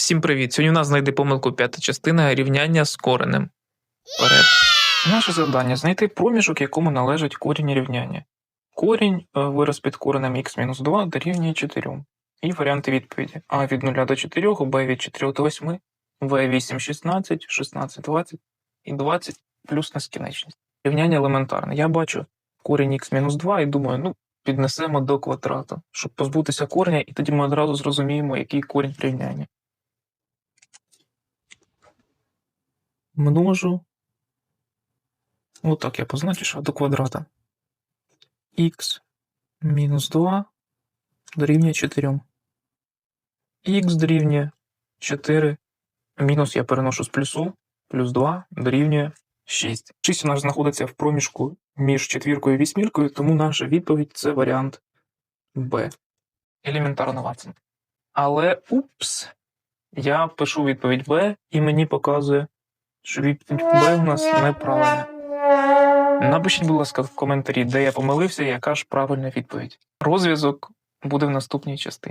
Всім привіт! Сьогодні у нас знайде помилку п'ята частина рівняння з коренем. Вперед. Наше завдання знайти проміжок, якому належить корінь рівняння. Корінь е, вираз під коренем х-2 дорівнює 4. І варіанти відповіді: А від 0 до 4, Б від 4 до 8, В 8, 16, 16, 20 і 20 плюс нескінченність. Рівняння елементарне. Я бачу корінь х-2 і думаю, ну, піднесемо до квадрату, щоб позбутися кореня, і тоді ми одразу зрозуміємо, який корінь рівняння. Множу. Отак я позначу, до квадрата. х мінус 2 дорівнює 4. х дорівнює 4. Мінус я переношу з плюсу. Плюс 2 дорівнює 6. 6 у нас знаходиться в проміжку між четвіркою і вісьміркою, тому наша відповідь це варіант Б. Елементарно Ватсон. Але упс, я пишу відповідь Б, і мені показує що відповідь нас неправильна. Напишіть, будь ласка, в коментарі, де я помилився і яка ж правильна відповідь. Розв'язок буде в наступній частині.